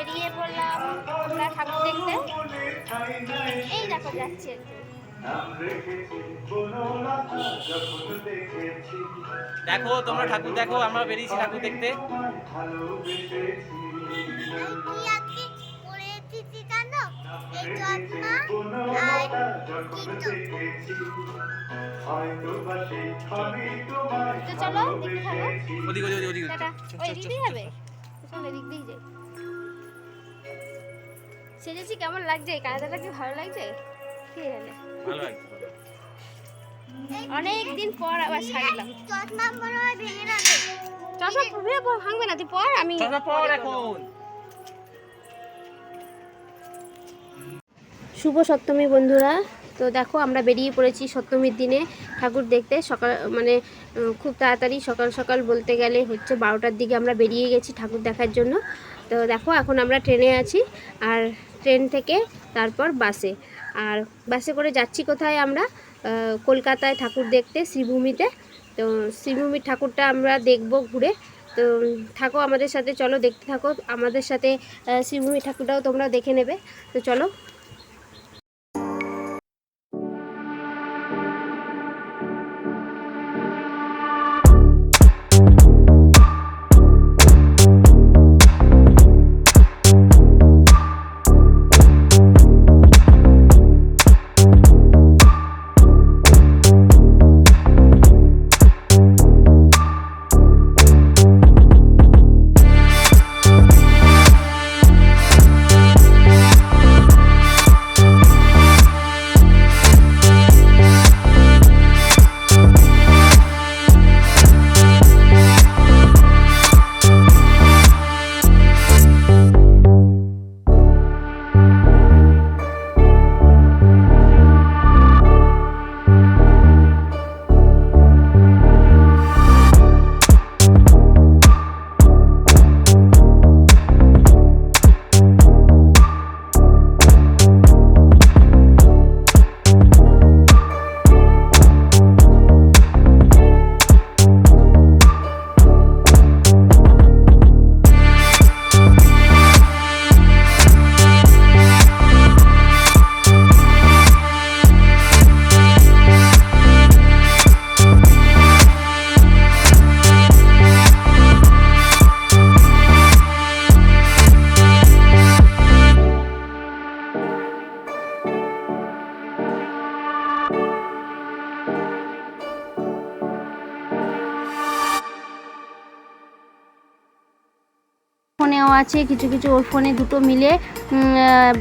বেরিয়ে পড়লাম ঠাকুর দেখতে। এই দেখো যাচ্ছি দেখো তোমরা ঠাকুর দেখো আমরা বেরিয়েছি ঠাকুর দেখতে। চলো থাকো। ওদিক ওদিক ওদিক। টাটা। সেজেছি কেমন লাগছে? এই কি ভালো লাগছে? কি জানে। ভালো লাগছে অনেক দিন পর আবার সারলাম চশমা হয় ভেঙে চশমা পুরো ভাঙবে না তুই পর আমি চশমা পর এখন। শুভ সপ্তমী বন্ধুরা। তো দেখো আমরা বেরিয়ে পড়েছি সপ্তমীর দিনে। ঠাকুর দেখতে সকাল মানে খুব তাড়াতাড়ি সকাল সকাল বলতে গেলে হচ্ছে বারোটার দিকে আমরা বেরিয়ে গেছি ঠাকুর দেখার জন্য। তো দেখো এখন আমরা ট্রেনে আছি। আর ট্রেন থেকে, তারপর বাসে। আর বাসে করে যাচ্ছি কোথায় আমরা? কলকাতায় ঠাকুর দেখতে, শ্রীভূমিতে। তো শ্রীভূমির ঠাকুরটা আমরা দেখব ঘুরে। তো থাকো আমাদের সাথে, চলো দেখতে থাকো। আমাদের সাথে শ্রীভূমি ঠাকুরটাও তোমরা দেখে নেবে। তো চলো। ফোনেও আছে, কিছু কিছু ওর ফোনে দুটো মিলে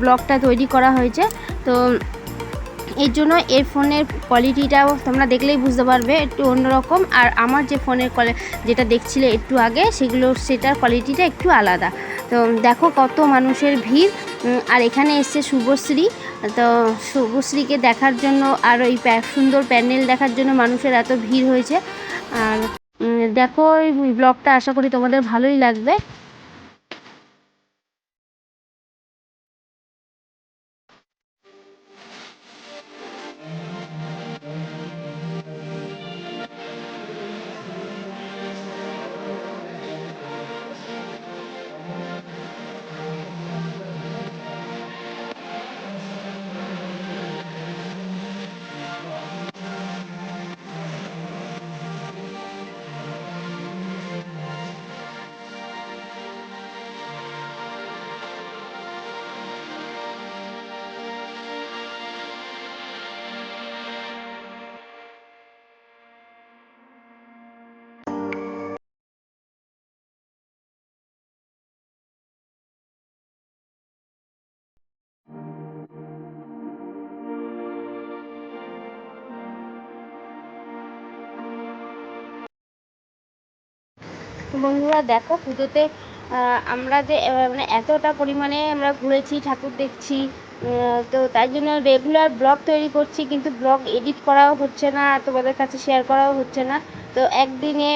ব্লগটা তৈরি করা হয়েছে। তো এর জন্য এর ফোনের কোয়ালিটিটাও তোমরা দেখলেই বুঝতে পারবে, একটু অন্যরকম। আর আমার যে ফোনের কোয়ালি যেটা দেখছিলে একটু আগে, সেগুলো, সেটার কোয়ালিটিটা একটু আলাদা। তো দেখো কত মানুষের ভিড়। আর এখানে এসছে শুভশ্রী। তো শুভশ্রীকে দেখার জন্য আর ওই সুন্দর প্যান্ডেল দেখার জন্য মানুষের এত ভিড় হয়েছে। আর দেখো ওই ব্লগটা, আশা করি তোমাদের ভালোই লাগবে। বন্ধুরা, দেখো পুজোতে আমরা যে মানে এতটা পরিমাণে আমরা ঘুরেছি, ঠাকুর দেখছি তো তাই জন্য রেগুলার ব্লগ তৈরি করছি, কিন্তু ব্লগ এডিট করাও হচ্ছে না তোমাদের কাছে শেয়ার করাও হচ্ছে না। তো একদিনে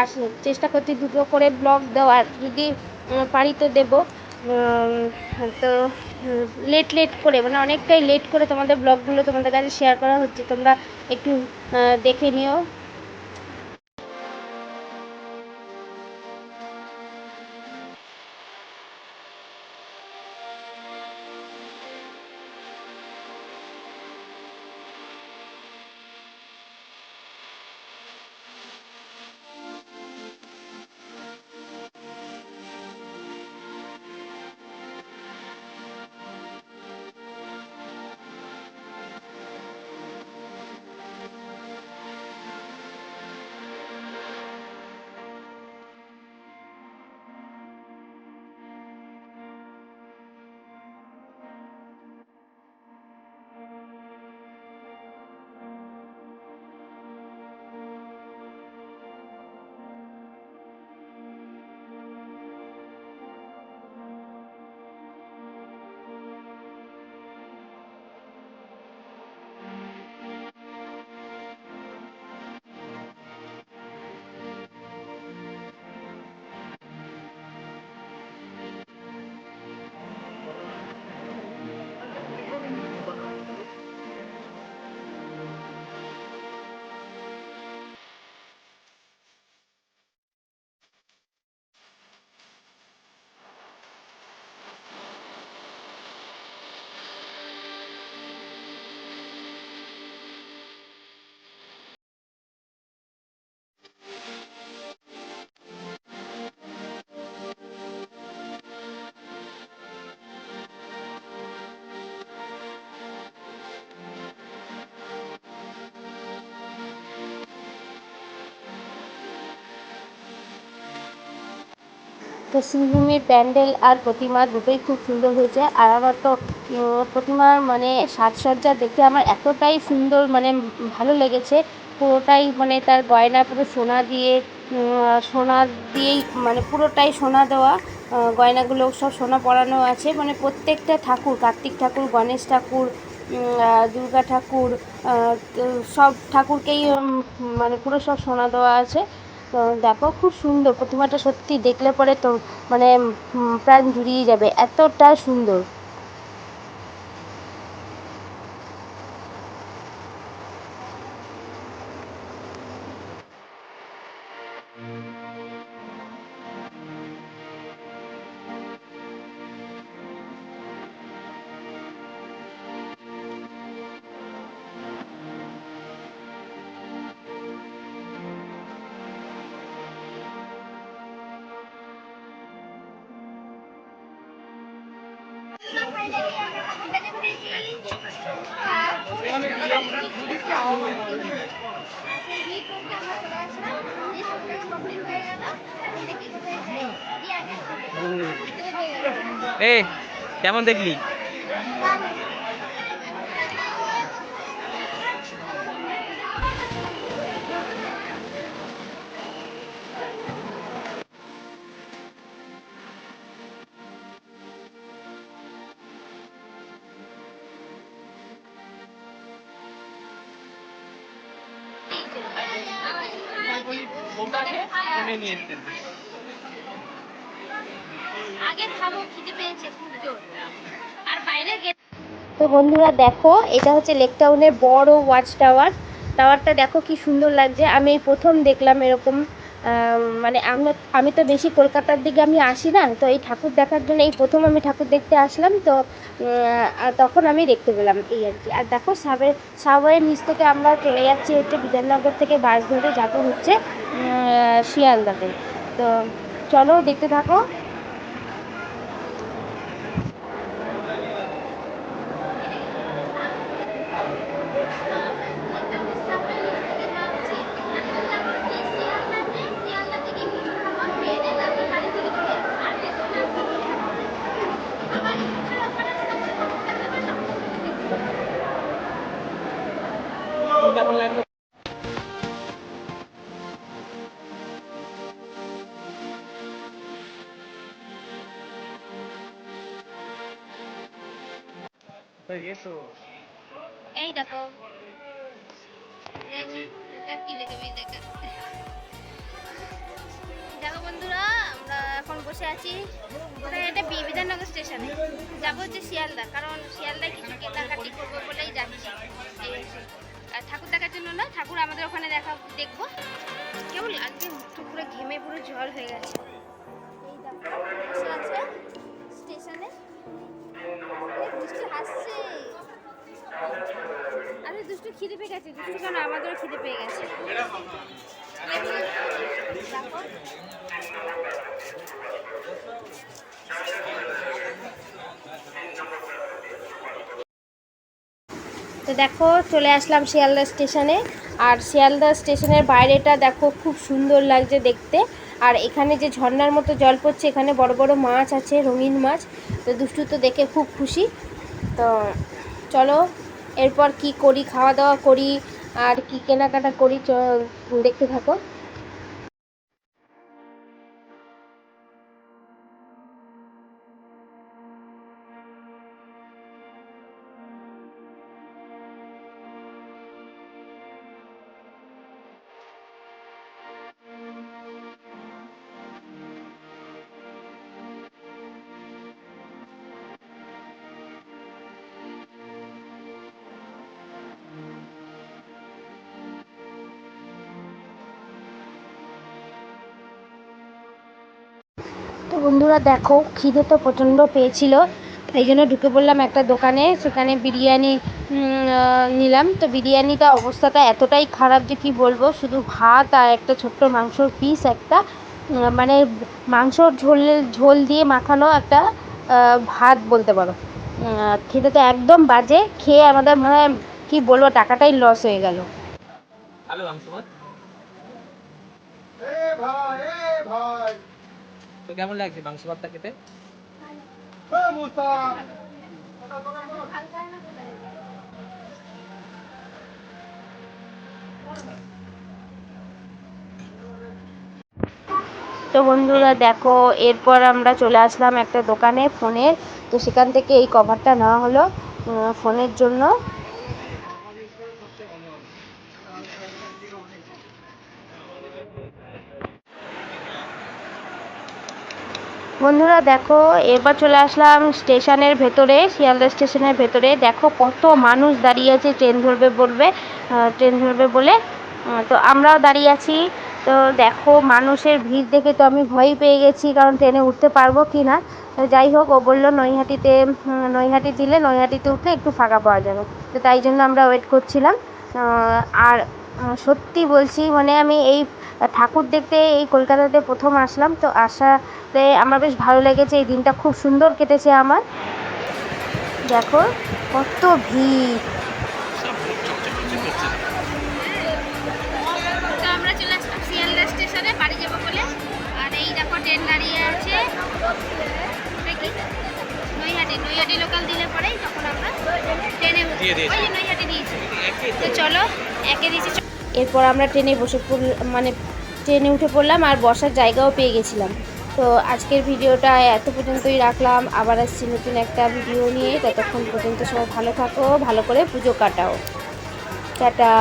আস, চেষ্টা করছি দুটো করে ব্লগ দেওয়ার, যদি পারি তো দেবো। তো লেট লেট করে মানে অনেকটাই লেট করে তোমাদের ব্লগগুলো তোমাদের কাছে শেয়ার করা হচ্ছে, তোমরা একটু দেখে নিও। শ্রীভূমির প্যান্ডেল আর প্রতিমা দুটোই খুব সুন্দর হয়েছে। আর আমার তো প্রতিমার মানে সাজসজ্জা দেখে আমার এতটাই সুন্দর মানে ভালো লেগেছে। পুরোটাই মানে তার গয়না পুরো সোনা দিয়ে সোনা দিয়েই মানে পুরোটাই সোনা দেওয়া গয়নাগুলো সব সোনা পরানো আছে। মানে প্রত্যেকটা ঠাকুর, কার্তিক ঠাকুর, গণেশ ঠাকুর দুর্গা ঠাকুর সব ঠাকুরকেই মানে পুরো সব সোনা দেওয়া আছে। তো দেখো খুব সুন্দর, প্রতিমাটা সত্যি দেখলে পরে তো মানে প্রাণ জুড়িয়ে যাবে, এতটা সুন্দর। এ কেমন দেখলি? আগে খাব খিদে পেয়েছে খুব জোর। আর বাইরে তো বন্ধুরা দেখো এটা হচ্ছে লেক টাউনের বড় ওয়াচ টাওয়ার। টাওয়ারটা দেখো কি সুন্দর লাগছে। আমি এই প্রথম দেখলাম এরকম মানে আমরা আমি তো বেশি কলকাতার দিকে আমি আসি না, তো এই ঠাকুর দেখার জন্য, এই প্রথম আমি ঠাকুর দেখতে আসলাম, তো তখন আমি দেখতে পেলাম এই আর কি। আর দেখো, সাবের সাবওয়ের নিচ থেকে আমরা চলে যাচ্ছি হচ্ছে বিধাননগর থেকে বাস ধরে যাব হচ্ছে শিয়ালদাতে। তো চলো দেখতে থাকো। এসো এই দেখো দেখো বন্ধুরা আমরা এখন বসে আছি এটা বি- বিধাননগর স্টেশনে যাব হচ্ছে শিয়ালদা কারণ শিয়ালদায় কিছু কেনাকাটি করব বলেই যাচ্ছি ঠাকুর দেখার জন্য না, ঠাকুর আমাদের ওখানে দেখা, দেখব। কেমন লাগছে? মুখটা পুরো ঘেমে পুরো জল হয়ে গেছে। স্টেশনে। আরে খিদে পেয়ে গেছে আমাদেরও পেয়ে গেছে। দেখো, চলে আসলাম শিয়ালদা স্টেশনে। আর শিয়ালদা স্টেশনের বাইরেটা দেখো, খুব সুন্দর লাগছে দেখতে। আর এখানে যে ঝর্নার মতো জল পড়ছে, এখানে বড় বড় মাছ আছে, রঙিন মাছ। তো দুষ্টু তো দেখে খুব খুশি। তো চলো, এরপর কি করি, খাওয়া দাওয়া করি, আর কি কেনাকাটা করি দেখতে থাকো। বন্ধুরা দেখো খিদে তো প্রচণ্ড পেয়েছিল এই জন্য ঢুকে পড়লাম একটা দোকানে সেখানে বিরিয়ানি নিলাম। তো বিরিয়ানিটা অবস্থাটা এতটাই খারাপ যে কি বলব শুধু ভাত আর একটা ছোট্ট মাংসর পিস একটা মানে মাংসর ঝোল ঝোল দিয়ে মাখানো একটা ভাত বলতে পারো। খেতে তো একদম বাজে খেয়ে আমাদের মানে কি বলব টাকাটাই লস হয়ে গেল। ভাই। তো কেমন লাগছে মাংস ভাতটা খেতে? তো বন্ধুরা দেখো, এরপর আমরা চলে আসলাম একটা দোকানে ফোনের তো সেখান থেকে এই কভারটা নেওয়া হলো ফোনের জন্য। বন্ধুরা দেখো এরপর চলে আসলাম স্টেশনের ভেতরে, শিয়ালদা স্টেশনের ভেতরে। দেখো কত মানুষ দাঁড়িয়ে আছে, ট্রেন ধরবে বলবে ট্রেন ধরবে বলে। তো আমরাও দাঁড়িয়ে আছি। তো দেখো, মানুষের ভিড় দেখে তো আমি ভয়ই পেয়ে গেছি, কারণ ট্রেনে উঠতে পারব কি না। যাই হোক, ও বলল, নৈহাটিতে নৈহাটি দিলে নৈহাটিতে উঠলে একটু ফাঁকা পাওয়া যাবে। তো তাই জন্য আমরা ওয়েট করছিলাম। আর সত্যি বলছি মানে আমি এই ঠাকুর দেখতে এই কলকাতাতে প্রথম আসলাম, তো আসাতে আমার বেশ ভালো লেগেছে, এই দিনটা খুব সুন্দর কেটেছে আমার। দেখো, কত ভিড়। দাঁড়িয়ে আছে। নৈহাটি নৈহাটি লোকাল দিলে পরেই তখন আমরা ট্রেনে। ওই যে নৈহাটি দিয়েছি। তো চলো একে দিয়েছি। এরপর আমরা ট্রেনে বসে মানে ট্রেনে উঠে পড়লাম আর বসার জায়গাও পেয়ে গেছিলাম। তো আজকের ভিডিওটা এত পর্যন্তই রাখলাম। আবার আসছি নতুন একটা ভিডিও নিয়ে। ততক্ষণ পর্যন্ত সবাই ভালো থাকো ভালো করে পুজো কাটাও। টাটা।